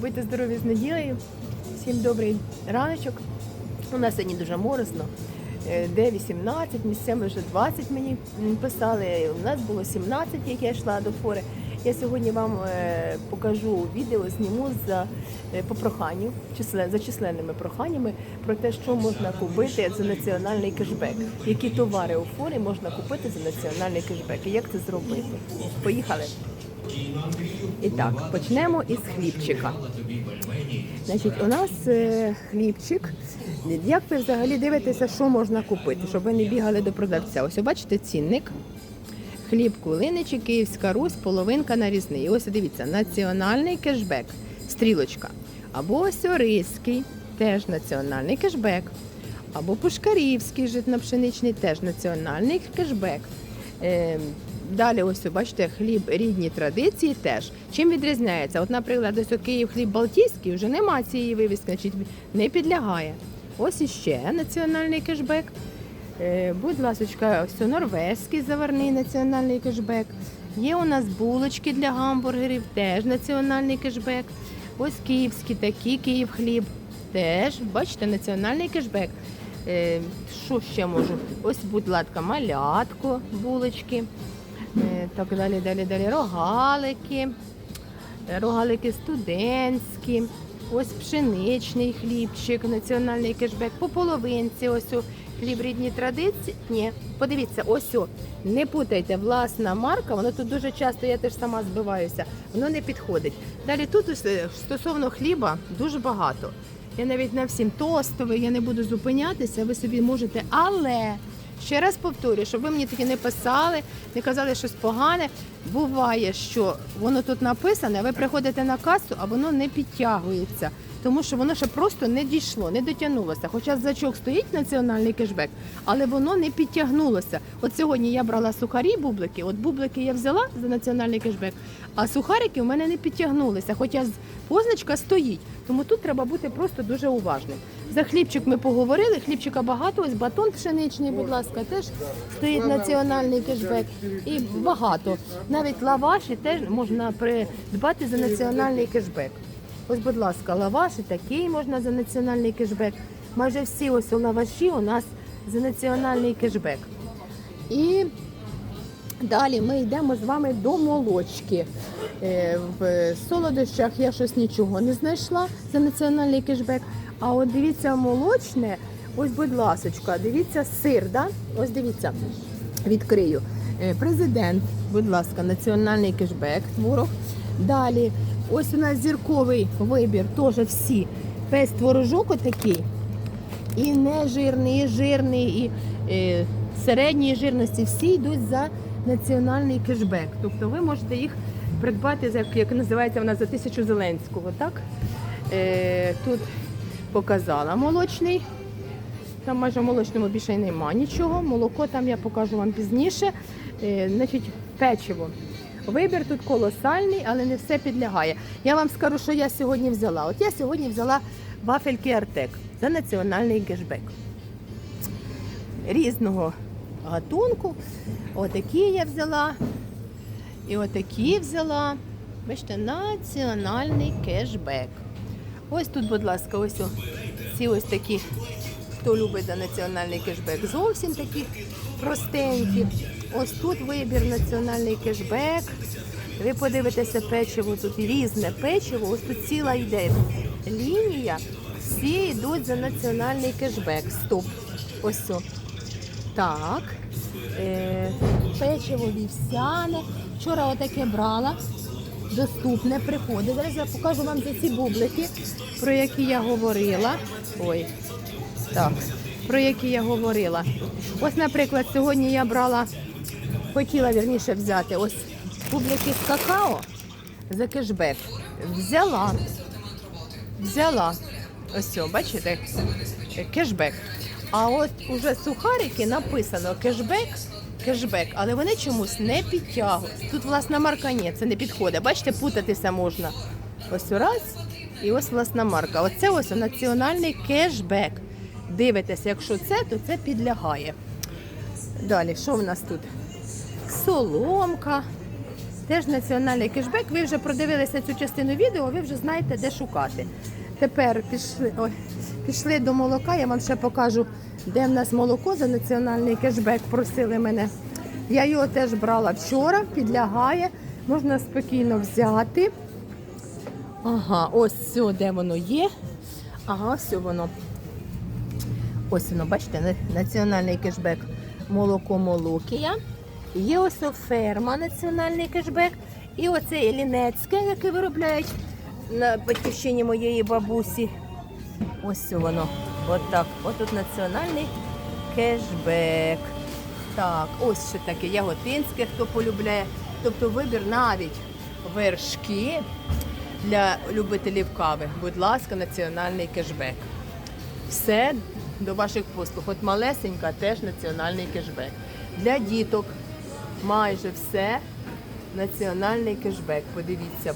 Будьте здорові з неділею. Всім добрий раночок. У нас сьогодні дуже моросно. Е, Де 18, місцями вже 20 мені писали. У нас було 17, як я йшла до фори. Я сьогодні вам е, покажу відео, зніму за е, по проханню, за численними проханнями про те, що можна купити за національний кешбек. Які товари у форі можна купити за національний кешбек і як це зробити. Поїхали. І так, почнемо із хлібчика. Значить, у нас е, хлібчик. Як ви взагалі дивитеся, що можна купити, щоб ви не бігали до продавця? Ось бачите цінник. Хліб кулиничі, Київська Русь, половинка нарізний. І ось дивіться, національний кешбек, стрілочка. Або ось Оризький, теж національний кешбек. Або Пушкарівський житно-пшеничний, теж національний кешбек. Далі, ось бачите, хліб рідні традиції теж. Чим відрізняється? От, наприклад, ось у Київ хліб Балтійський, вже нема цієї вивіски, значить не підлягає. Ось іще національний кешбек. Е, Будь ласочка, ось норвезький заварний національний кешбек. Є у нас булочки для гамбургерів, теж національний кешбек. Ось київські такі, Київ хліб. Теж, бачите, національний кешбек. Е, Що ще можу? Ось, будь ласка, малятко, булочки. Е, Так далі, далі, далі. Рогалики. Е, Рогалики студентські. Ось пшеничний хлібчик, національний кешбек. По половинці, ось о, хліб рідні традиції. Ні, подивіться, ось о. Не путайте, власна марка, воно тут дуже часто, я теж сама збиваюся, воно не підходить. Далі тут е, стосовно хліба дуже багато. Я навіть на всім тостовий, я не буду зупинятися, ви собі можете, але ще раз повторюю, щоб ви мені таки не писали, не казали щось погане. Буває, що воно тут написане, ви приходите на касу, а воно не підтягується. Тому що воно ще просто не дійшло, не дотягнулося. Хоча значок стоїть національний кешбек, але воно не підтягнулося. От сьогодні я брала сухарі бублики, от бублики я взяла за національний кешбек, а сухарики в мене не підтягнулися, хоча позначка стоїть. Тому тут треба бути просто дуже уважним. За хлібчик ми поговорили, хлібчика багато, ось батон пшеничний, будь ласка, теж стоїть національний кешбек. І багато. Навіть лаваші теж можна придбати за національний кешбек. Ось, будь ласка, лаваш і такий можна за національний кешбек. Майже всі ось лаваші у нас за національний кешбек. І далі ми йдемо з вами до молочки. Е, В солодощах я щось нічого не знайшла за національний кешбек. А от дивіться, молочне, ось, будь ласочка, дивіться, сир, да? ось дивіться, відкрию. Е, Президент, будь ласка, національний кешбек, творог. Далі, ось у нас зірковий вибір, теж всі. Весь творожок отакий. І нежирний, і жирний, і е, середньої жирності всі йдуть за національний кешбек. Тобто ви можете їх придбати, як, як називається вона, за тисячу Зеленського. Так? Е, тут показала молочний. Там майже в молочному більше нема нічого. Молоко там я покажу вам пізніше. Е, значить, печиво. Вибір тут колосальний, але не все підлягає. Я вам скажу, що я сьогодні взяла. От я сьогодні взяла вафельки Артек за національний кешбек. Різного гатунку. Отакі я взяла. І отакі взяла. Бачите, національний кешбек. Ось тут, будь ласка, ось ці ось такі, хто любить за національний кешбек. Зовсім такі простенькі. Ось тут вибір національний кешбек. Ви подивитеся печиво, тут різне печиво, ось тут ціла йде лінія. Всі йдуть за національний кешбек. Стоп. Ось. Так. Е, печиво вівсяне. Вчора отаке брала. Доступне приходить. Зараз я покажу вам за ці бублики, про які я говорила. Ой, так, про які я говорила. Ось, наприклад, сьогодні я брала, хотіла вірніше взяти ось бублики з какао за кешбек. Взяла. Взяла. Ось, о, бачите, кешбек. А от уже сухарики написано кешбек, кешбек, але вони чомусь не підтягують. Тут власна марка ні, це не підходить. Бачите, путатися можна. Ось раз і ось власна марка. Оце ось національний кешбек. Дивитеся, якщо це, то це підлягає. Далі, що в нас тут? Соломка. Теж національний кешбек. Ви вже продивилися цю частину відео, ви вже знаєте, де шукати. Тепер пішли, ой, пішли до молока, я вам ще покажу, де в нас молоко за національний кешбек. Просили мене. Я його теж брала вчора, підлягає, можна спокійно взяти. Ага, ось все, де воно є. Ага, все воно. Ось воно, бачите, національний кешбек молоко Молокія. Є ось ферма національний кешбек. І оце Елінецьке, яке виробляють на батьківщині моєї бабусі. Ось воно. От так. От тут національний кешбек. Так, ось ще таке яготинське, хто полюбляє. Тобто вибір навіть вершки для любителів кави. Будь ласка, національний кешбек. Все до ваших послуг. От малесенька теж національний кешбек. Для діток майже все національний кешбек. Подивіться.